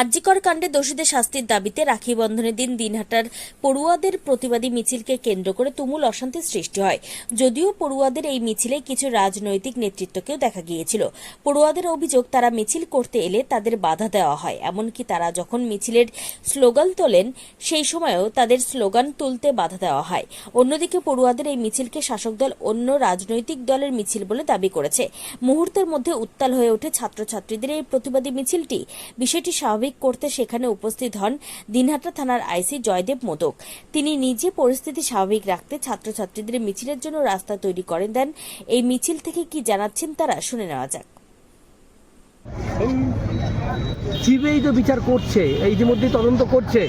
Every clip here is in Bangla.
আরজিকর কাণ্ডে দোষীদের শাস্তির দাবিতে রাখি বন্ধনের দিন দিনহাটার পড়ুয়াদের প্রতিবাদী মিছিলকে কেন্দ্র করে তুমুল অশান্তির সৃষ্টি হয়। যদিও পড়ুয়াদের এই মিছিলে কিছু রাজনৈতিক নেতৃত্বকেও দেখা গিয়েছিল। পড়ুয়াদের অভিযোগ, তারা মিছিল করতে এলে তাদের বাধা দেওয়া হয়। এমনকি তারা যখন মিছিলের স্লোগান তোলেন, সেই সময়ও তাদের স্লোগান তুলতে বাধা দেওয়া হয়। অন্যদিকে পড়ুয়াদের এই মিছিলকে শাসক দল অন্য রাজনৈতিক দলের মিছিল বলে দাবি করেছে। মুহূর্তের মধ্যে উত্তাল হয়ে ওঠে ছাত্রছাত্রীদের এই প্রতিবাদী মিছিলটি। বিষয়টি স্বাভাবিক করতে সেখানে উপস্থিত হন দিনহাটা থানার আইসি জয়দেব মোদক। তিনি নিজে পরিস্থিতি স্বাভাবিক রাখতে ছাত্রছাত্রীদের মিছিলের জন্য রাস্তা তৈরি করেন দেন। এই মিছিল থেকে কি জানাচ্ছেন তারা শুনে নেওয়া যাক। সিবিআই তো বিচার করছে ইতিমধ্যে তদন্ত করছে।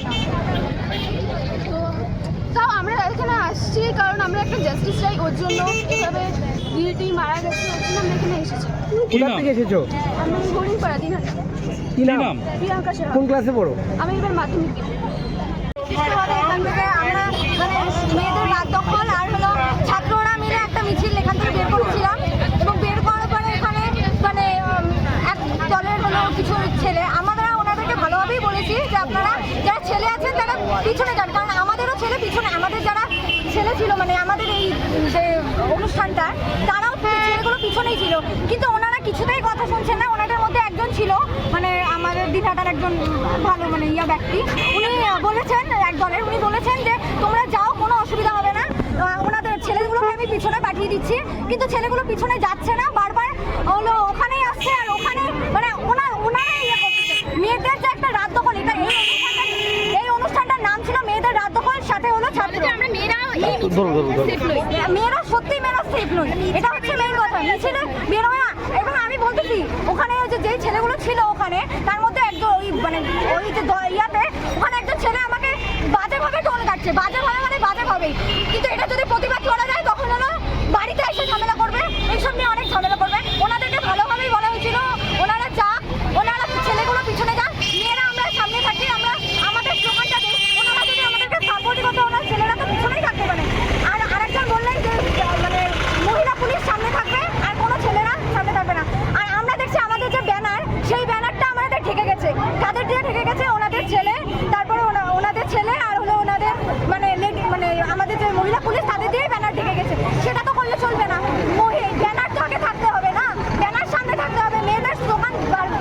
এখানে আসছি কারণ আমরা একটা জাস্টিস চাই ওর জন্য। এভাবে দিদি মারা গেছে ওর জন্য আমরা এখানে এসেছি। কোথা থেকে এসেছ? আমি হরিণপাড়া দিন কি নাম? প্রিয়াঙ্কা সাহা কোন ক্লাসে পড়ো? আমি এবার মাধ্যমিক এখান থেকে আমরা মানে মেয়েদের রাত দখল আর হলো ছাত্ররা মিলে একটা মিছিল এখান থেকে বের করেছিলাম এবং বের করার পরে এখানে মানে এক দলের হলো কিছু ছেলে। আমরা ওনাদেরকে ভালোভাবেই বলেছি যে আপনারা যারা ছেলে আছেন তারা পিছনে যান কারণ আমাদেরও ছেলে পিছনে আমাদের ছেলে ছিল মানে আমাদের এই, যে অনুষ্ঠানটা, তারাও ছেলেগুলো পিছনেই ছিল। কিন্তু ওনারা কিছুতেই কথা শুনছেন না, ওনাদের মধ্যে একজন ছিল মানে আমাদের দিঘাটার একজন ভালো মানে ইয়া ব্যক্তি। উনি বলেছেন, এক দলের, উনি বলেছেন যে, তোমরা যাও, কোনো অসুবিধা হবে না। ওনাদের ছেলেগুলোকে আমি পিছনে পাঠিয়ে দিচ্ছি। কিন্তু ছেলেগুলো পিছনে যাচ্ছে না। বারবার হলো ওখানেই আসছে আর ওখানে মানে ওনা ওনারাই ইয়ে করতেছে মেয়েদের যে একটা রাত দখল এটা এই অনুষ্ঠানটা এই অনুষ্ঠানটার নাম ছিল মেয়েদের রাত দখল সাথে হলো ছাত্র আমরা মেয়েরা ধরো ধরো ধরো। মেয়েরা সত্যি মেয়েরা সেফ নয় এটা হচ্ছে মেইন কথা। মিছিলে বেরোয় না এবং আমি বলতেছি, ওখানে যে, যেই ছেলেগুলো ছিল ওখানে, তার মধ্যে একজন ওই মানে ওই যে ইয়াতে, ওখানে একজন ছেলে আমাকে বাজেভাবে টোন কাটছে। বাজেভাবে মানে বাজেভাবেই কিন্তু এটা যদি প্রতিবাদ করা যায় তখন হলো বাড়িতে এসে ঝামেলা করবে এইসব নিয়ে অনেক ঝামেলা করবে ওনাদেরকে ভালোভাবেই বলা হয়েছিল ওনারা যাক ওনারা ছেলেগুলো পিছনে যাক মেয়েরা আমরা সামনে থাকি আমরা আমাদের স্লোগানটা দিই ওনারা যদি আমাদেরকে সাপোর্ট করতে ওনার ছেলেরা তো পিছনেই থাকতে পারে আর আরেকজন বললেন যে আহ, মানে মহিলা পুলিশ সামনে থাকবে আর কোনো ছেলেরা সামনে থাকবে না আর আমরা দেখছি আমাদের যে ব্যানার সেই ব্যানারটা আমাদের ঠেকে গেছে কাদের দিয়ে ঠেকে গেছে ওনাদের ছেলে তারপরে ওনা- ওনাদের ছেলে আর হলো ওনাদের মানে লেডি- মানে আমাদের যে মহিলা পুলিশ তাদের দিয়ে ব্যানার ঢেকে গেছে সেটা তো করলে চলবে না মহি- ব্যানার তো আগে থাকতে হবে না ব্যানার সামনে থাকতে হবে মেয়েদের স্লোগান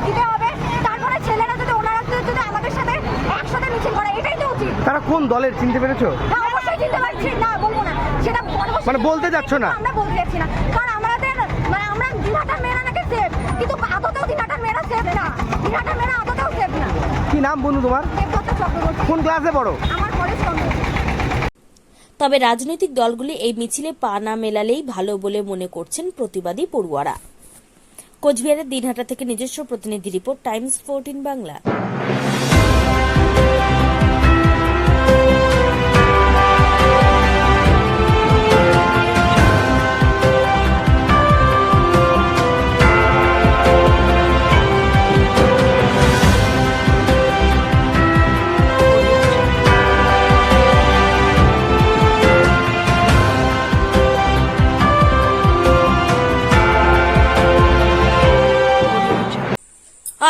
দিতে হবে তারপরে ছেলেরা যদি ওনারা যদি যদি আমাদের সাথে একসাথে মিছিল করে এটাই তো উচিত তারা কোন দলের চিনতে পেরেছ? অবশ্যই চিনতে পারছি। না বলব না। সেটা মানে বলতে যাচ্ছ না? আমরা বলতে যাচ্ছি না। কারণ আমাদের মানে আমরা দিনহাটার মেয়েরা নাকি সেফ কিন্তু আদতেও দিনহাটার মেয়েরা সেফ না। দিনহাটার মেয়েরা আদতেও সেফ না। কি নাম বন্ধু তোমার? কোন ক্লাসে পড়ো? আমার পরে তবে রাজনৈতিক দলগুলি এই মিছিলে পা না মেলালেই ভালো বলে মনে করছেন প্রতিবাদী পড়ুয়ারা। কোচবিহারের দিনহাটা থেকে নিজস্ব প্রতিনিধি রিপোর্ট টাইমস ফোরটিন বাংলা।